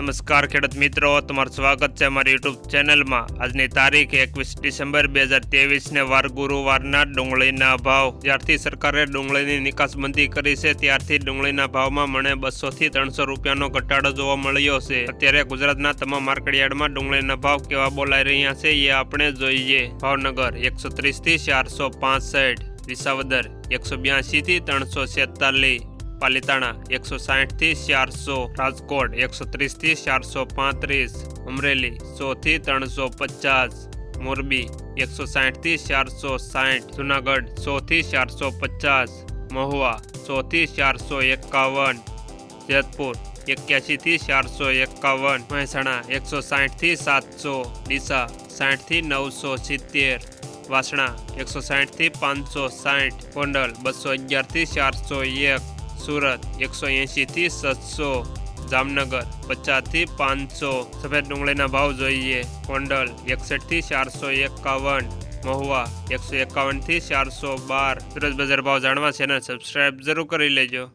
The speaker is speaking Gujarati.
નમસ્કાર ખેડૂત મિત્રો, તમારું સ્વાગત છે અમારી યુટ્યુબ ચેનલમાં. આજની તારીખ એકવીસ ડિસેમ્બર બે હજાર તેવીસને વાર ગુરુવારના ડુંગળીના ભાવ. જ્યારથી સરકારે ડુંગળીની નિકાસબંધી કરી છે, ત્યારથી ડુંગળીના ભાવમાં મને બસોથી ત્રણસો રૂપિયાનો ઘટાડો જોવા મળ્યો છે. અત્યારે ગુજરાતના તમામ માર્કેટયાર્ડમાં ડુંગળીના ભાવ કેવા બોલાઈ રહ્યા છે, એ આપણે જોઈએ. ભાવનગર એકસો ત્રીસથી ચારસો પાસઠ, વિસાવદર એકસો બ્યાસીથી ત્રણસો છેતાલીસ પાલિતાણા એકસો સાહીઠથી ચારસો, રાજકોટ એકસો ત્રીસથી ચારસો પાંત્રીસ, અમરેલી સોથી ત્રણસો પચાસ, મોરબી એકસો સાહીઠથી ચારસો સાહીઠ, જુનાગઢ સોથી ચારસો પચાસ, મહુવા સોથી ચારસો એકાવન, જેતપુર એક્યાસીથી ચારસો એકાવન, મહેસાણા એકસો સાહીઠથી સાતસો, ડીસા સાહીઠથી નવસો સિત્તેર, વાસણા એકસો સાહીઠથી પાંચસો સાહીઠ, ગોંડલ બસો અગિયારથી ચારસો એક સુરત, એકસો એંશીથી સાતસો, જામનગર, પચાસથી પાંચસો, સફેદ ડુંગળીના ભાવ જોઈએ. ગોંડલ, એકસઠથી ચારસો એકાવન, મહુવા, એકસો એકાવનથી ચારસો બાર. સુરત બજાર ભાવ જાણવા ચેનલ સબસ્ક્રાઈબ જરૂર કરી લેજો.